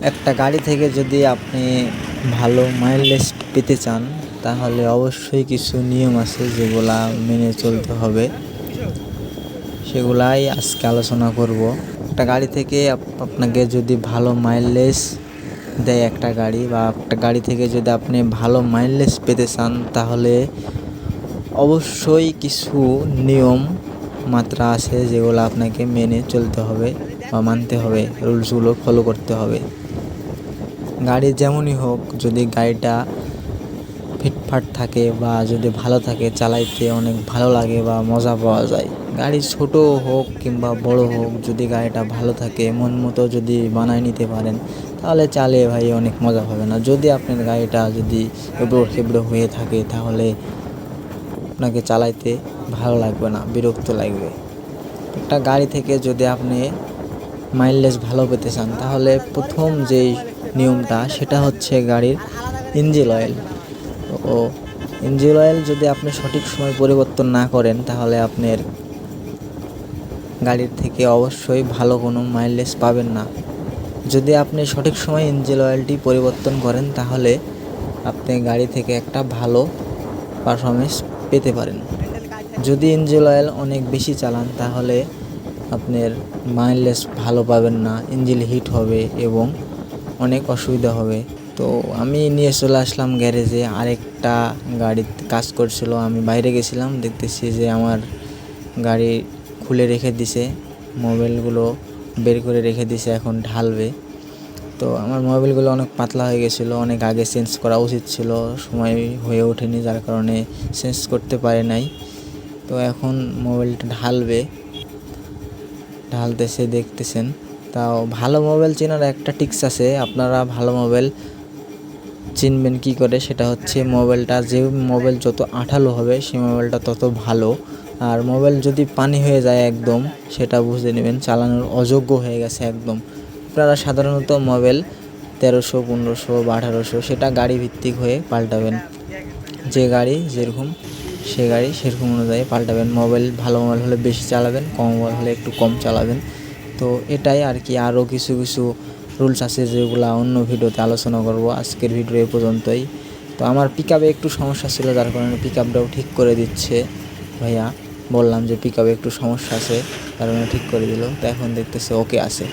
একটা গাড়ি থেকে যদি আপনি ভালো মাইলেজ পেতে চান, তাহলে অবশ্যই কিছু নিয়ম আছে যেগুলা মেনে চলতে হবে। সেগুলাই আজকে আলোচনা করব। একটা গাড়ি থেকে আপনাকে যদি ভালো মাইলেজ দেয় একটা গাড়ি বা একটা গাড়ি থেকে যদি আপনি ভালো মাইলেজ পেতে চান, তাহলে অবশ্যই কিছু নিয়ম মাত্রা আছে যেগুলো আপনাকে মেনে চলতে হবে বা মানতে হবে, রুলসগুলো ফলো করতে হবে। গাড়ি যেমনই হোক, যদি গাড়িটা ফিটফাট থাকে বা যদি ভালো থাকে, চালাইতে অনেক ভালো লাগে বা মজা পাওয়া যায়। গাড়ি ছোট হোক কিংবা বড় হোক, যদি গাড়িটা ভালো থাকে, মন মতো যদি বানায় নিতে পারেন, তাহলে চালিয়ে ভাই অনেক মজা হবে না যদি আপনার গাড়িটা যদি এবড়ো খেবড়ো হয়ে থাকে, তাহলে আপনাকে চালাইতে ভালো লাগবে না, বিরক্ত লাগবে। একটা গাড়ি থেকে যদি আপনি মাইলেজ ভালো পেতে চান, তাহলে প্রথম যেই নিয়মটা, সেটা হচ্ছে গাড়ির ইঞ্জিন অয়েল ও ইঞ্জিন অয়েল যদি আপনি সঠিক সময় পরিবর্তন না করেন, তাহলে আপনার গাড়ির থেকে অবশ্যই ভালো কোনো মাইলেজ পাবেন না। যদি আপনি সঠিক সময় ইঞ্জিন অয়েলটি পরিবর্তন করেন, তাহলে আপনি গাড়ি থেকে একটা ভালো পারফরমেন্স পেতে পারেন। যদি ইঞ্জিন অয়েল অনেক বেশি চালান, তাহলে আপনার মাইলেজ ভালো পাবেন না ইঞ্জিন হিট হবে এবং অনেক অসুবিধা হবে। তো আমি নিয়ে চলে আসলাম গ্যারেজে, আরেকটা গাড়িতে কাজ করছিল। আমি বাইরে গেছিলাম, দেখতেছি যে আমার গাড়ি খুলে রেখে দিছে, মোবাইলগুলো বের করে রেখে দিছে, এখন ঢালবে। তো আমার মোবাইলগুলো অনেক পাতলা হয়ে গেছিল, অনেক আগে চেঞ্জ করা উচিত ছিল, সময় হয়ে ওঠেনি, যার কারণে চেঞ্জ করতে পারে নাই। তো এখন মোবাইলটা ঢালবে, ঢালতেছে, দেখতেছেন। তাও ভালো মোবাইল চেনার একটা টিক্স আছে। আপনারা ভালো মোবাইল চিনবেন কি করে, সেটা হচ্ছে মোবাইলটা যে মোবাইল যত আঠালো হবে, সেই মোবাইলটা তত ভালো। আর মোবাইল যদি পানি হয়ে যায় একদম, সেটা বুঝে নেবেন, চালানোর অযোগ্য হয়ে গেছে একদম। আপনারা সাধারণত মোবাইল তেরোশো, পনেরোশো বা আঠারোশো, সেটা গাড়ি ভিত্তিক হয়ে পাল্টাবেন। যে গাড়ি যেরকম, সে গাড়ি সেরকম অনুযায়ী পাল্টাবেন। মোবাইল ভালো মোবাইল হলে বেশি চালাবেন, কম মোবাইল হলে একটু কম চালাবেন। তো এটাই আর কি। আরও কিছু কিছু রুলস আছে যেগুলো অন্য ভিডিওতে আলোচনা করব। আজকের ভিডিও এ পর্যন্তই। তো আমার পিক একটু সমস্যা ছিল, যার কারণে পিক আপটাও ঠিক করে দিচ্ছে ভাইয়া। বললাম যে পিক একটু সমস্যা আছে, তার কারণে ঠিক করে দিল। তো এখন দেখতেছে ওকে আছে।